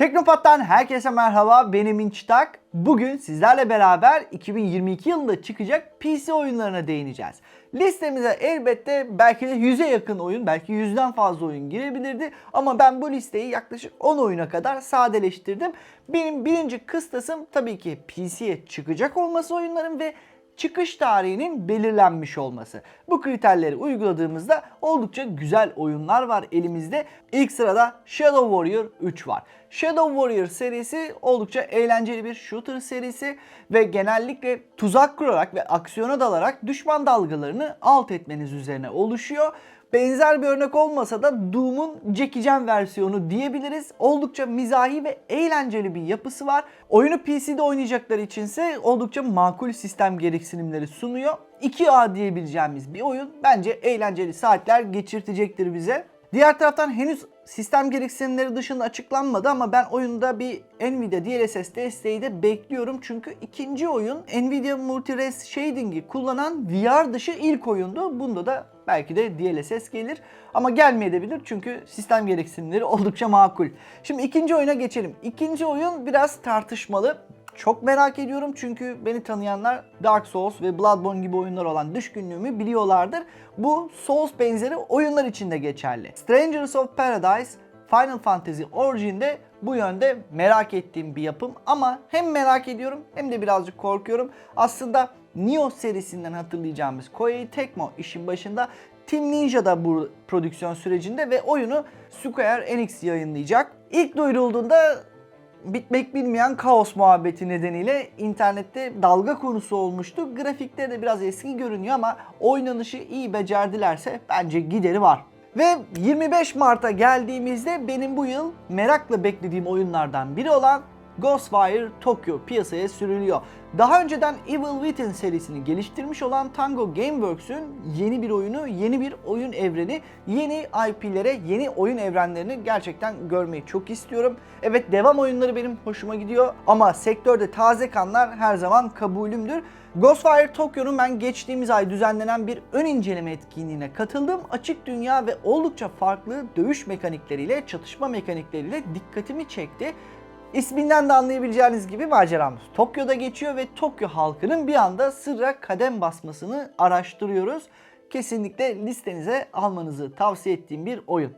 Teknopat'tan herkese merhaba. Benim İnç Tak. Bugün sizlerle beraber 2022 yılında çıkacak PC oyunlarına değineceğiz. Listemize elbette belki de 100'e yakın oyun, belki 100'den fazla oyun girebilirdi. Ama ben bu listeyi yaklaşık 10 oyuna kadar sadeleştirdim. Benim birinci kıstasım tabii ki PC'ye çıkacak olması oyunların ve çıkış tarihinin belirlenmiş olması. Bu kriterleri uyguladığımızda oldukça güzel oyunlar var elimizde. İlk sırada Shadow Warrior 3 var. Shadow Warrior serisi oldukça eğlenceli bir shooter serisi ve genellikle tuzak kurarak ve aksiyona dalarak düşman dalgalarını alt etmeniz üzerine oluşuyor. Benzer bir örnek olmasa da Doom'un Jackie Chan versiyonu diyebiliriz. Oldukça mizahi ve eğlenceli bir yapısı var. Oyunu PC'de oynayacaklar içinse oldukça makul sistem gereksinimleri sunuyor. 2A diyebileceğimiz bir oyun bence eğlenceli saatler geçirtecektir bize. Diğer taraftan henüz sistem gereksinimleri dışında açıklanmadı ama ben oyunda bir Nvidia DLSS desteği de bekliyorum. Çünkü ikinci oyun Nvidia Multi-Res Shading'i kullanan VR dışı ilk oyundu. Bunda da belki de DLSS gelir ama gelmeyebilir çünkü sistem gereksinimleri oldukça makul. Şimdi ikinci oyuna geçelim. İkinci oyun biraz tartışmalı. Çok merak ediyorum çünkü beni tanıyanlar Dark Souls ve Bloodborne gibi oyunlar olan düşkünlüğümü biliyorlardır. Bu Souls benzeri oyunlar için de geçerli. Strangers of Paradise Final Fantasy Origin'de bu yönde merak ettiğim bir yapım ama hem merak ediyorum hem de birazcık korkuyorum. Aslında Nioh serisinden hatırlayacağımız Koei Tecmo işin başında Team Ninja da bu prodüksiyon sürecinde ve oyunu Square Enix yayınlayacak. İlk duyurulduğunda bitmek bilmeyen kaos muhabbeti nedeniyle internette dalga konusu olmuştu. Grafikleri de biraz eski görünüyor ama oynanışı iyi becerdilerse bence gideri var. Ve 25 Mart'a geldiğimizde benim bu yıl merakla beklediğim oyunlardan biri olan Ghostwire Tokyo piyasaya sürülüyor. Daha önceden Evil Within serisini geliştirmiş olan Tango Gameworks'ün yeni bir oyunu, yeni bir oyun evreni, yeni IP'lere, yeni oyun evrenlerini gerçekten görmeyi çok istiyorum. Evet devam oyunları benim hoşuma gidiyor ama sektörde taze kanlar her zaman kabulümdür. Ghostwire Tokyo'nun ben geçtiğimiz ay düzenlenen bir ön inceleme etkinliğine katıldım. Açık dünya ve oldukça farklı dövüş mekanikleriyle, çatışma mekanikleriyle dikkatimi çekti. İsminden de anlayabileceğiniz gibi maceramız Tokyo'da geçiyor ve Tokyo halkının bir anda sırra kadem basmasını araştırıyoruz. Kesinlikle listenize almanızı tavsiye ettiğim bir oyun.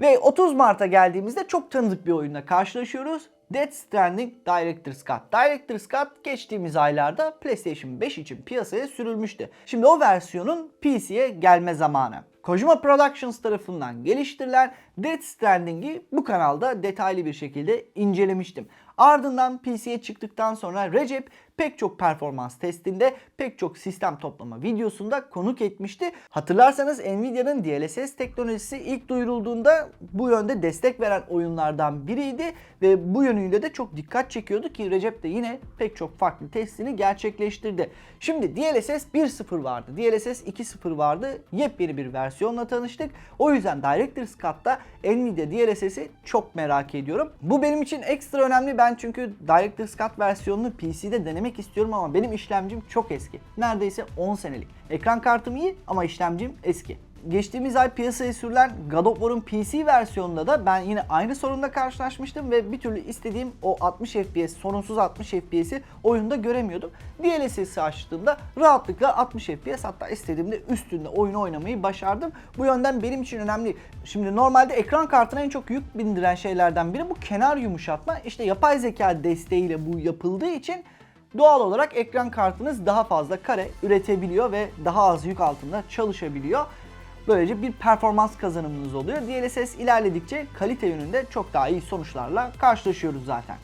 Ve 30 Mart'a geldiğimizde çok tanıdık bir oyunla karşılaşıyoruz. Death Stranding Director's Cut. Director's Cut geçtiğimiz aylarda PlayStation 5 için piyasaya sürülmüştü. Şimdi o versiyonun PC'ye gelme zamanı. Kojima Productions tarafından geliştirilen Death Stranding'i bu kanalda detaylı bir şekilde incelemiştim. Ardından PC'ye çıktıktan sonra Recep pek çok performans testinde, pek çok sistem toplama videosunda konuk etmişti. Hatırlarsanız Nvidia'nın DLSS teknolojisi ilk duyurulduğunda bu yönde destek veren oyunlardan biriydi ve bu yönüyle de çok dikkat çekiyordu ki Recep de yine pek çok farklı testini gerçekleştirdi. Şimdi DLSS 1.0 vardı, DLSS 2.0 vardı. Yepyeni bir versiyonla tanıştık. O yüzden Director's Cut'ta Nvidia DLSS'i çok merak ediyorum. Bu benim için ekstra önemli. Ben çünkü Director's Cut versiyonunu PC'de denemek istiyorum ama benim işlemcim çok eski. Neredeyse 10 senelik. Ekran kartım iyi ama işlemcim eski. Geçtiğimiz ay piyasaya sürülen God of War'un PC versiyonunda da ben yine aynı sorunla karşılaşmıştım ve bir türlü istediğim o 60 FPS, sorunsuz 60 FPS'i oyunda göremiyordum. DLSS'i açtığımda rahatlıkla 60 FPS hatta istediğimde üstünde oyunu oynamayı başardım. Bu yönden benim için önemli. Şimdi normalde ekran kartına en çok yük bindiren şeylerden biri bu kenar yumuşatma. İşte yapay zeka desteğiyle bu yapıldığı için doğal olarak ekran kartınız daha fazla kare üretebiliyor ve daha az yük altında çalışabiliyor. Böylece bir performans kazanımınız oluyor. DLSS ilerledikçe kalite yönünde çok daha iyi sonuçlarla karşılaşıyoruz zaten.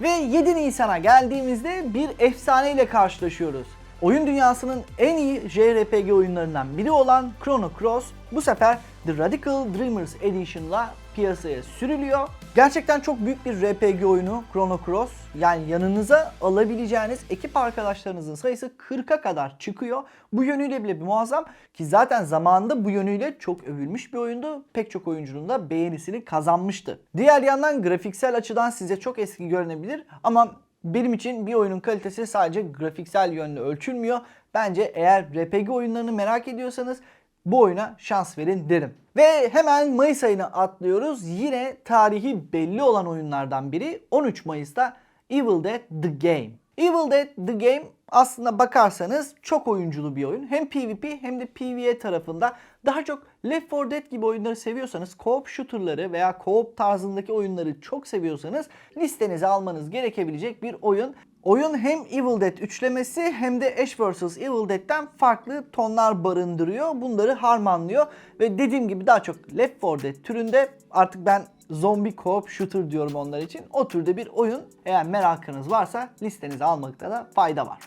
Ve 7 Nisan'a geldiğimizde bir efsane ile karşılaşıyoruz. Oyun dünyasının en iyi JRPG oyunlarından biri olan Chrono Cross bu sefer The Radical Dreamers Edition'la piyasaya sürülüyor. Gerçekten çok büyük bir RPG oyunu Chrono Cross. Yani yanınıza alabileceğiniz ekip arkadaşlarınızın sayısı 40'a kadar çıkıyor. Bu yönüyle bile bir muazzam ki zaten zamanında bu yönüyle çok övülmüş bir oyundu. Pek çok oyuncunun da beğenisini kazanmıştı. Diğer yandan grafiksel açıdan size çok eski görünebilir ama benim için bir oyunun kalitesi sadece grafiksel yönle ölçülmüyor. Bence eğer RPG oyunlarını merak ediyorsanız bu oyuna şans verin derim. Ve hemen Mayıs ayına atlıyoruz. Yine tarihi belli olan oyunlardan biri 13 Mayıs'ta Evil Dead The Game. Evil Dead The Game aslında bakarsanız çok oyunculu bir oyun. Hem PvP hem de PvE tarafında daha çok Left 4 Dead gibi oyunları seviyorsanız, co-op shooter'ları veya co-op tarzındaki oyunları çok seviyorsanız listenize almanız gerekebilecek bir oyun. Oyun hem Evil Dead üçlemesi hem de Ash vs Evil Dead'ten farklı tonlar barındırıyor. Bunları harmanlıyor ve dediğim gibi daha çok Left 4 Dead türünde artık ben zombi co-op shooter diyorum onlar için. O türde bir oyun. Eğer merakınız varsa listenize almakta da fayda var.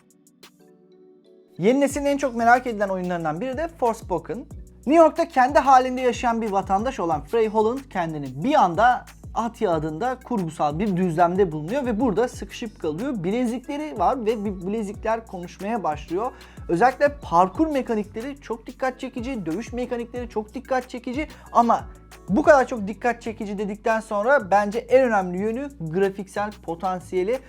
Yeni neslin en çok merak edilen oyunlarından biri de Forspoken. New York'ta kendi halinde yaşayan bir vatandaş olan Frey Holland kendini bir anda Atya adında kurgusal bir düzlemde bulunuyor ve burada sıkışıp kalıyor. Bilezikleri var ve bilezikler konuşmaya başlıyor. Özellikle parkur mekanikleri çok dikkat çekici, dövüş mekanikleri çok dikkat çekici ama bu kadar çok dikkat çekici dedikten sonra bence en önemli yönü grafiksel potansiyeli.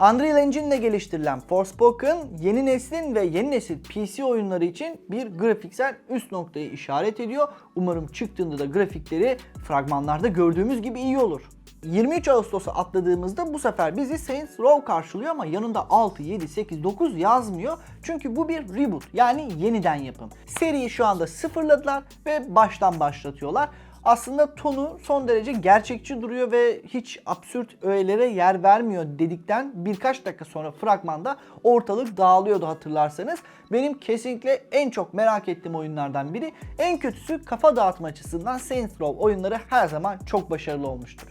Unreal Engine ile geliştirilen Forspoken yeni neslin ve yeni nesil PC oyunları için bir grafiksel üst noktayı işaret ediyor. Umarım çıktığında da grafikleri fragmanlarda gördüğümüz gibi iyi olur. 23 Ağustos'a atladığımızda bu sefer bizi Saints Row karşılıyor ama yanında 6, 7, 8, 9 yazmıyor. Çünkü bu bir reboot yani yeniden yapım. Seriyi şu anda sıfırladılar ve baştan başlatıyorlar aslında tonu son derece gerçekçi duruyor ve hiç absürt öğelere yer vermiyor dedikten birkaç dakika sonra fragmanda ortalık dağılıyordu hatırlarsanız. Benim kesinlikle en çok merak ettiğim oyunlardan biri. En kötüsü kafa dağıtma açısından Saints Row oyunları her zaman çok başarılı olmuştur.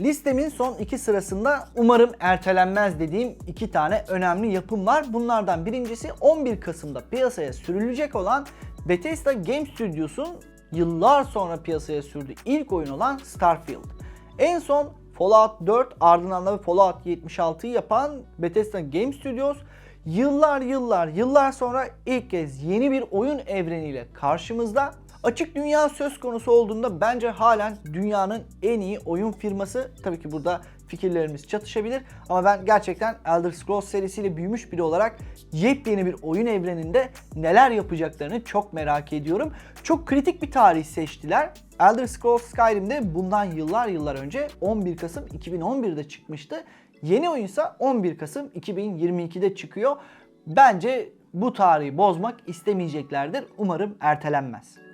Listemin son iki sırasında umarım ertelenmez dediğim iki tane önemli yapım var. Bunlardan birincisi 11 Kasım'da piyasaya sürülecek olan Bethesda Game Studios'un yıllar sonra piyasaya sürdüğü ilk oyun olan Starfield. En son Fallout 4 ardından da Fallout 76'yı yapan Bethesda Game Studios yıllar yıllar yıllar sonra ilk kez yeni bir oyun evreniyle karşımızda. Açık dünya söz konusu olduğunda bence halen dünyanın en iyi oyun firması. Tabii ki burada fikirlerimiz çatışabilir ama ben gerçekten Elder Scrolls serisiyle büyümüş biri olarak yepyeni bir oyun evreninde neler yapacaklarını çok merak ediyorum. Çok kritik bir tarih seçtiler. Elder Scrolls Skyrim'de bundan yıllar yıllar önce 11 Kasım 2011'de çıkmıştı. Yeni oyunsa 11 Kasım 2022'de çıkıyor. Bence bu tarihi bozmak istemeyeceklerdir. Umarım ertelenmez.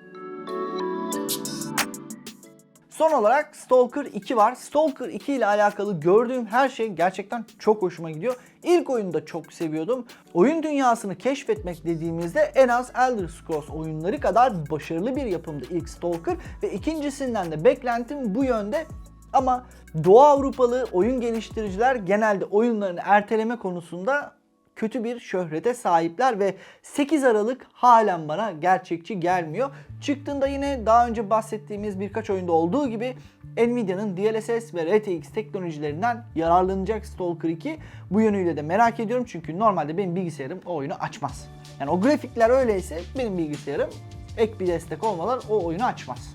Son olarak Stalker 2 var. Stalker 2 ile alakalı gördüğüm her şey gerçekten çok hoşuma gidiyor. İlk oyunu da çok seviyordum. Oyun dünyasını keşfetmek dediğimizde en az Elder Scrolls oyunları kadar başarılı bir yapımdı ilk Stalker ve ikincisinden de beklentim bu yönde. Ama Doğu Avrupalı oyun geliştiriciler genelde oyunlarını erteleme konusunda kötü bir şöhrete sahipler ve 8 Aralık halen bana gerçekçi gelmiyor. Çıktığında yine daha önce bahsettiğimiz birkaç oyunda olduğu gibi Nvidia'nın DLSS ve RTX teknolojilerinden yararlanacak Stalker 2. Bu yönüyle de merak ediyorum çünkü normalde benim bilgisayarım o oyunu açmaz. Yani o grafikler öyleyse benim bilgisayarım ek bir destek olmadan o oyunu açmaz.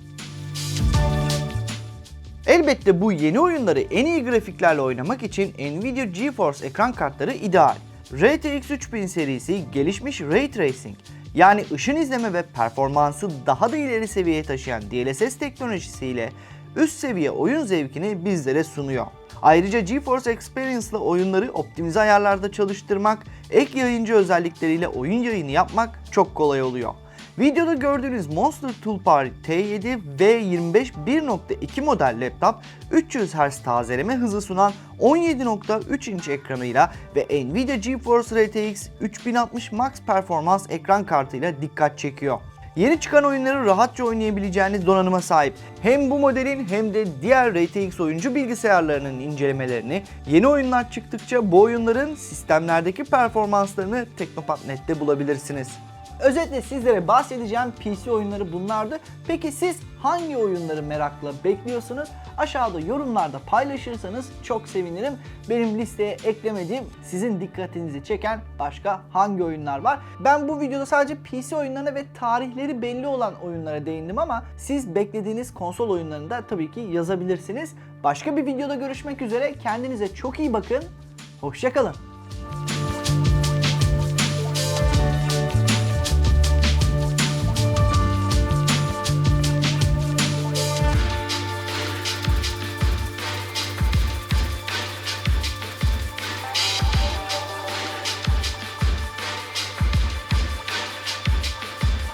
Elbette bu yeni oyunları en iyi grafiklerle oynamak için Nvidia GeForce ekran kartları ideal. RTX 3000 serisi gelişmiş Ray Tracing yani ışın izleme ve performansı daha da ileri seviyeye taşıyan DLSS teknolojisiyle üst seviye oyun zevkini bizlere sunuyor. Ayrıca GeForce Experience ile oyunları optimize ayarlarda çalıştırmak, ek yayıncı özellikleriyle oyun yayını yapmak çok kolay oluyor. Videoda gördüğünüz Monster Toolbar T7 V25 1.2 model laptop 300 Hz tazeleme hızı sunan 17.3 inç ekranıyla ve Nvidia GeForce RTX 3060 Max performans ekran kartıyla dikkat çekiyor. Yeni çıkan oyunları rahatça oynayabileceğiniz donanıma sahip. Hem bu modelin hem de diğer RTX oyuncu bilgisayarlarının incelemelerini, yeni oyunlar çıktıkça bu oyunların sistemlerdeki performanslarını Teknopat.net'te bulabilirsiniz. Özetle sizlere bahsedeceğim PC oyunları bunlardı. Peki siz hangi oyunları merakla bekliyorsunuz? Aşağıda yorumlarda paylaşırsanız çok sevinirim. Benim listeye eklemediğim sizin dikkatinizi çeken başka hangi oyunlar var? Ben bu videoda sadece PC oyunlarına ve tarihleri belli olan oyunlara değindim ama siz beklediğiniz konsol oyunlarını da tabii ki yazabilirsiniz. Başka bir videoda görüşmek üzere. Kendinize çok iyi bakın. Hoşçakalın.